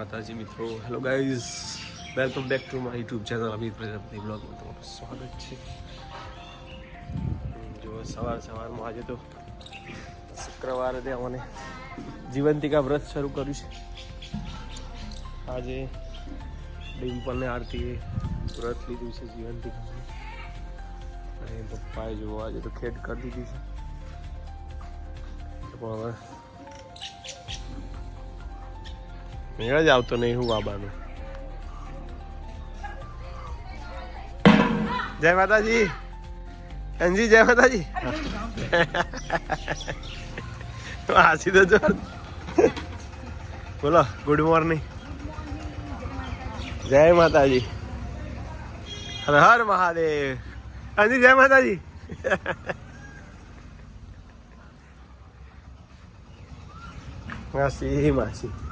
માતાજી મિત્રો. Hello guys welcome back to my YouTube channel Amit Prajapati બ્લોગમાં તમારું સ્વાગત છે. જો સવાર સવારમાં આજે તો શુક્રવારે તે અમને જીવંતિકા વ્રત શરૂ કર્યું છે. આજે ડિમ્પલને આરતીએ વ્રત લીધું છે જીવંતિકાનું. અને પપ્પાએ જોવા આજે તો ખેડ કરી દીધી છે. પણ હવે મેળ જ આવતો નહીં હું બાબાનું જય માતાજી અંજી જય માતાજી હાસી તો જો બોલો ગુડ મોર્નિંગ જય માતાજી હર હર મહાદેવ અંજી જય માતાજી માસી માસી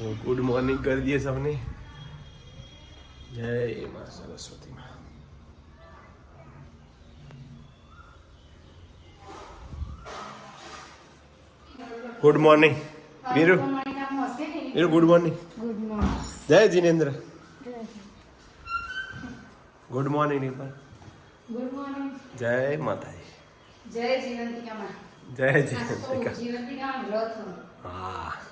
ગુડ મોર્નિંગ કરી દઈએ સૌને. જય મા સરસ્વતી માં. Good morning. Viru? Viru good morning. જય જીનેન્દ્ર. ગુડ મોર્નિંગ નિપલ જય માતાજી. જય જીવંતિકામાં. જય તો હા હું.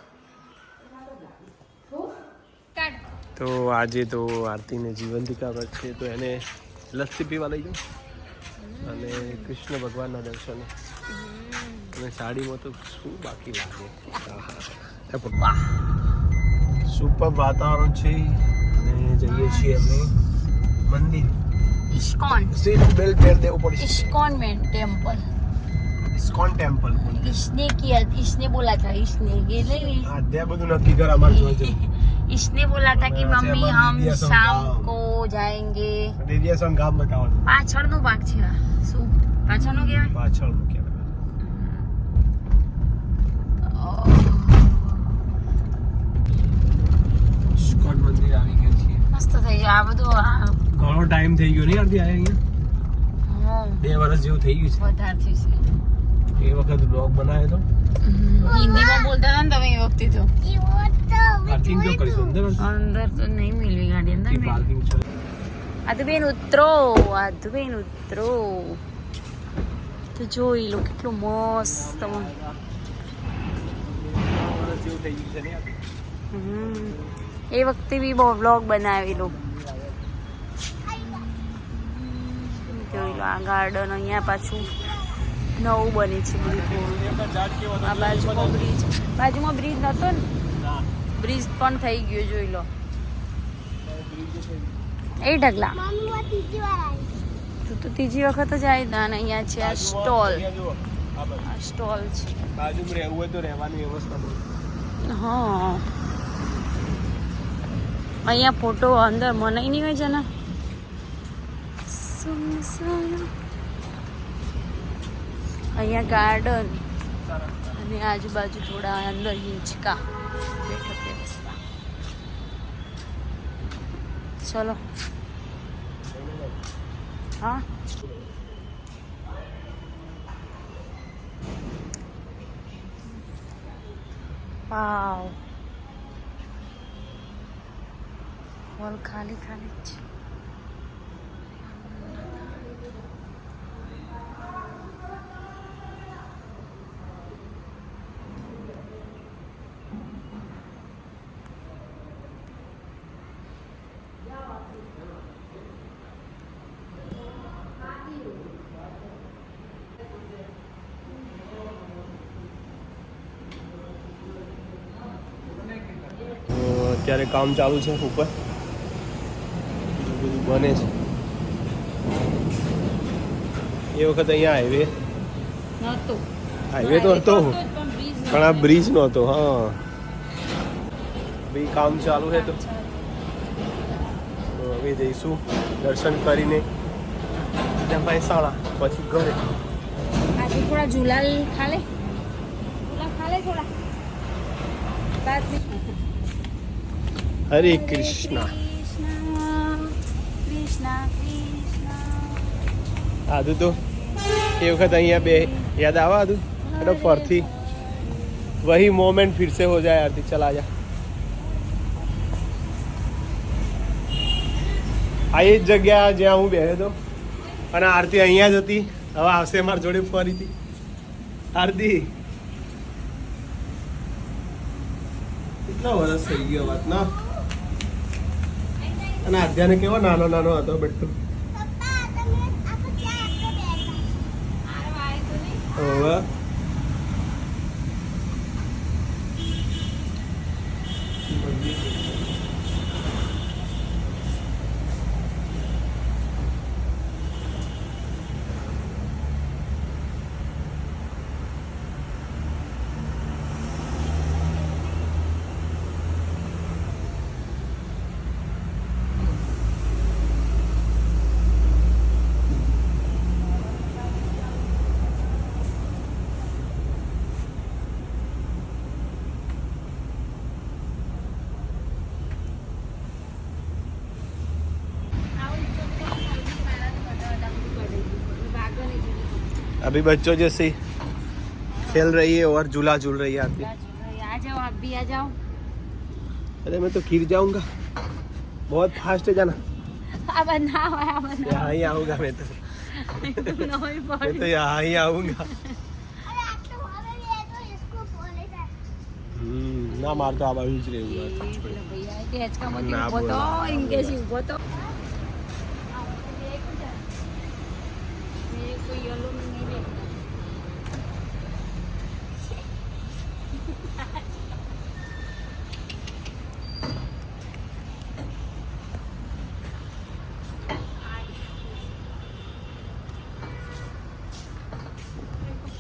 તો આજે તો આરતીને જીવંતિકા વ્રત છે તો એને લસ્સી પીવા લઈ જાઉં. અને કૃષ્ણ ભગવાનના દર્શન. અને સાડીમાં તો શું બાકી લાગે? પપ્પા સુપર વાતાવરણ છે. અને જઈએ છીએ અમે મંદિર. ઇસ્કોન. સીટ બેલ્ટ પહેર દેવું પડશે ISKCON main temple. ISKCON temple ઇસને કિયા ઇસને બોલાતા ઇસને એટલે આ બધું નક્કી કરા માર જોજે इसने बोला था कि हमारा मम्मी सेवन हम दिया सब शाम काम। को जाएंगे ડેરિયાસન ગામ બતાવવાનું પાછળનો ભાગ છે આ. શું પાછળનો કહેવાય પાછળ મૂક્યા ઇસ્કોન મંદિર આવી ગયા છીએ મસ્ત થઈ ગયું આ બધું આ, ઘણો ટાઈમ થઈ ગયો નહીં અડધી આયા અહીંયા હમ, બે વર્ષ જેવું થઈ ગયું વધારે થયું છે છે એ વખત બ્લોગ બનાવ્યો તો હમ, હિન્દીમાં બોલતા હતા ને તમે એ વખતે તો પાર્કિંગ જો કરીશું અંદર અંદર તો નહીં મિલવી ગાડી અંદર. પાર્કિંગ છે આદુબેન ઉતરો આદુબેન ઉતરો તો જોઈ લો કેટલું મસ્ત? હમ. એ વખતે બી બહુ વ્લોગ બનાવેલો જોઈ લો આ ગાર્ડન અહીંયા પાછું નવું બને છે બધું. આ બાજુમાં બ્રિજ બાજુમાં બ્રિજ નતો ને? બ્રિજ પણ થઈ ગયો જોઈ લો. એ ઢગલા. તું તો ત્રીજી વખત જ આવી દા અહીંયા છે આ સ્ટોલ. આ સ્ટોલ છે. બાજુમાં રહેવું હોય તો રહેવાની વ્યવસ્થા. હા. અહીંયા ફોટો અંદર મનાઈ નહીં હોય છે ને સુમસાન. અહીંયા ગાર્ડન અને આજુબાજુ થોડા અંદર હિંચકા. બેઠક વ્યવસ્થા ચલો. હા? વાવ. હોલ ખાલી ખાલી જ છે તો અત્યારે કામ ચાલુ છે ઉપર. બધું બને છે. એ વખત અહીંયા હાઈવે હાઈવે તો હતો. પણ આ બ્રિજ નહોતો હા. ભાઈ કામ ચાલુ છે તો. તો હવે જઈશું દર્શન કરીને. ત્યાં મહેસાણા પછી ઘરે. આજે થોડા ઝુલાલ ખાલે? ઝુલા ખાલે થોડા? બાદ હરે કૃષ્ણ આદુ તો એ વખત અહીંયા બે યાદ આવા આદુ એટલે ફરથી. વહી મોમેન્ટ ફિરસે હો જાય, આરતી ચલા જા. આ એ જ જગ્યા જ્યાં હું બેસે તો અને આરતી અહીંયા જ હતી. હવે આવશે મારી જોડે ફરીથી. આરતી. કેટલા વર્ષ થઈ ગયો વાત, ના? અને આધ્યાને કેવો નાનો નાનો હતો બેટો હવે? अभी बच्चों जैसे खेल रही है और झूला झूल रही है आरती आ जाओ आप भी आ जाओ अरे मैं तो गिर जाऊंगा बहुत फास्ट है जाना अब ना હોય આ બનાવ यहाँ ही आऊंगा मैं तो નહીં मैं तो यहाँ ही आऊंगा हम्म, ना मार तो आप अभी જ રહેવું ભૈયા કે હેચકામાંથી ના ઊભો તો બોલાવો. એમ કે છે ઊભો તો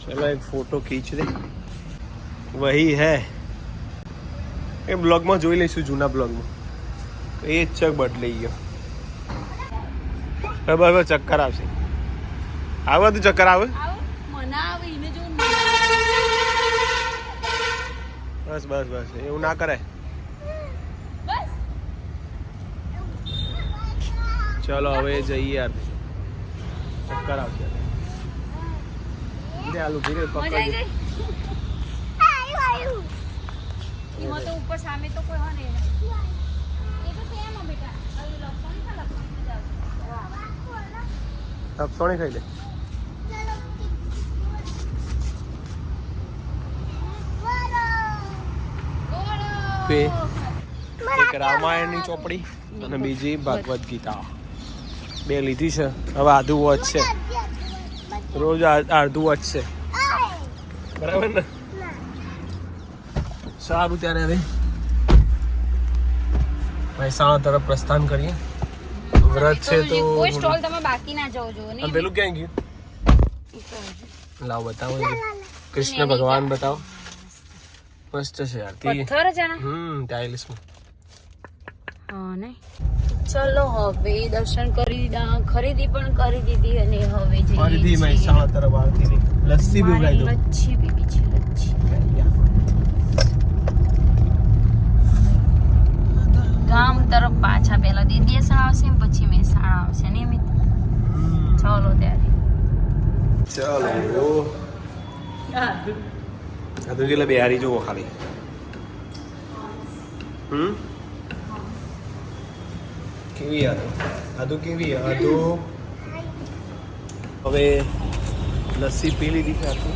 चलो एक फोटो खींच दे वही है એ બ્લોગમાં જોઈ લઈશું જૂના બ્લોગમાં એ જ ચક બદલાઈ ગયો હવે બરાબર ચક્કર આવશે આવે તો ચક્કર આવે આવો મને આવે એને જો બસ બસ બસ એવું ના કરાય બસ ચલો હવે જઈએ યાર ચક્કર આવશે ધીરે આલુ ધીરે મજા દે એમાં તો ઉપર સામે તો કોઈ હોય નહીં એ તો બેટા લક્ષણ છે લક્ષણ જાવ ખાઈ લે. એક રામાયણની ચોપડી અને બીજી ભાગવત ગીતા. બે લીધી છે. હવે આધુ વોચ વધશે રોજ અડધું વાંચશે બરાબર ને? સારું ત્યારે હવે. મહેસાણા તરફ પ્રસ્થાન કરીએ. વ્રત છે તો કોઈ સ્ટોલ તમે બાકી ના જાવ જો નહીં? પેલું ક્યાં ગયું? લાવ બતાવો કૃષ્ણ ભગવાન બતાવો. મસ્ત છે યાર. પથ્થર છે ને? હમ ટાઇલ્સમાં હા ને ચલો હવે દર્શન કરી દીધા ખરીદી પણ કરી દીધી અને હવે જઈએ ફરીથી મહેસાણા તરફ આવતી રહી લસ્સી બી પીવડાવી દો લચ્છી પીવી છે લચ્છી. ગામ તરફ પાછા પહેલા દીદીસા આવશે ને પછી મહેસાણા આવશે ને મિત્ર ચલો ત્યારે. ચાલો આ તો કેટલા બિહારી જુઓ ખાલી. હમ? કેવી આદુ આદુ કેવી? આદુ. હવે લસ્સી પી લીધી છે આખું.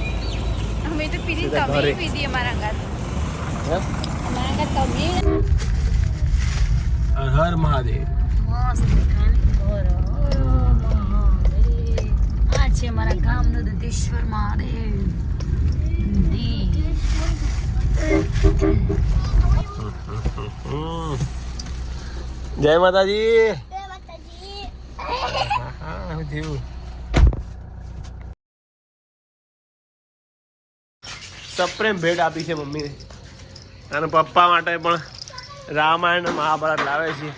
અમે તો પીધી તમે. પીધી અમારા ઘર. અમારા ઘર તમે હર મહાદેવ. આ છે મારા ગામનો દત્તેશ્વર મહાદેવ. મંદિર. જય માતાજી. હા, થયું સપ્રેમ ભેટ આપી છે મમ્મીને અને પપ્પા માટે પણ રામાયણ મહાભારત લાવે છે.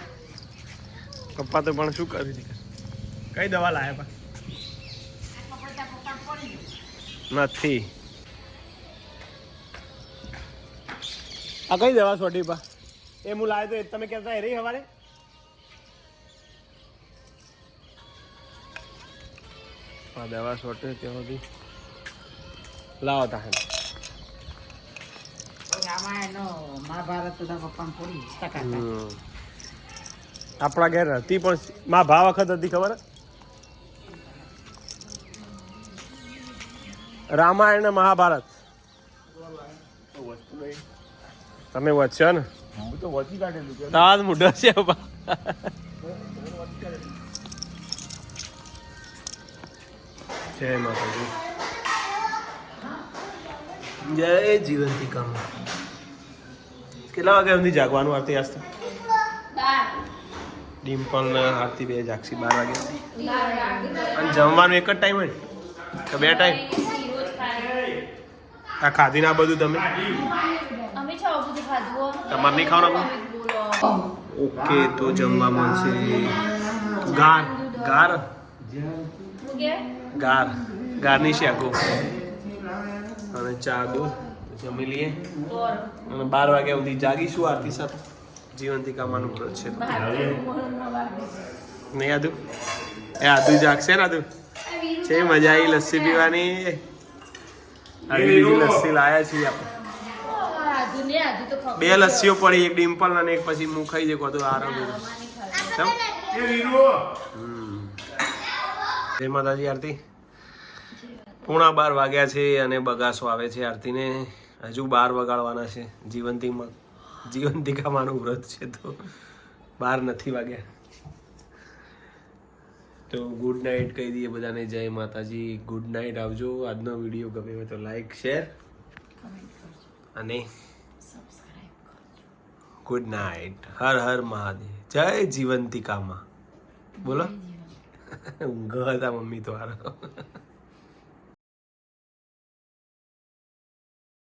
પપ્પા તો પણ શું કરી કઈ દવા લાવે પા? નથી. આ કઈ દવા છોડી પા? એ હું લાવ્યો તો તમે કહેતા એ રહી હવારે? આ દવા સોટે ત્યાં સુધી. લાવો તા. આપણા ઘેર હતી પણ મા ભા વખત હતી ખબર? રામાયણ મહાભારત. તમે વચ્ચો ને? હું તો વધી કાઢેલું તાજ મોઢો છે જય માતાજી. જય જીવંતી કામ. કેટલા વાગ્યા સુધી જાગવાનું આરતી આસ્તે ડિમ્પલ ને આરતી બે જાગશી બાર વાગે. અને જમવાનું એક જ ટાઈમ હોય? કે બે ટાઈમ આ ખાધી ના બધું તમે? તમારે નહીં ખાવાનું ઓકે તો જમવામાં છે ગાર ગાર? ગાર ગારની શાકો. અને ચા દો જમી લઈએ. અને બાર વાગ્યા સુધી જાગીશું આરતી સાથે જીવંતિકામાનું વ્રત છે. નહીં આદુ? એ આદુ જાગશે ને આદુ? છે મજા આવી લસ્સી પીવાની. આવી લસ્સી લાયા છીએ આપણે. બે લસ્સીઓ પડી એક ડિમ્પલ અને એક પછી હું ખાઈ જકો તો આરામ જય માતાજી આરતી. પૂણા બાર વાગ્યા છે અને બગાસો આવે છે આરતીને. હજુ બાર વગાડવાના છે. જીવંતીમાં જીવંતિકામાનું વ્રત છે તો બાર નથી વાગ્યા. તો ગુડ નાઇટ કહી દઈએ બધાને. જય માતાજી. ગુડ નાઇટ આવજો. આજનો વીડિયો ગમે હોય તો લાઈક શેર અને ગુડ નાઇટ હર હર મહાદેવ. જય જીવંતિકામાં. બોલો. ઊંઘ હતા મમ્મી તો હારો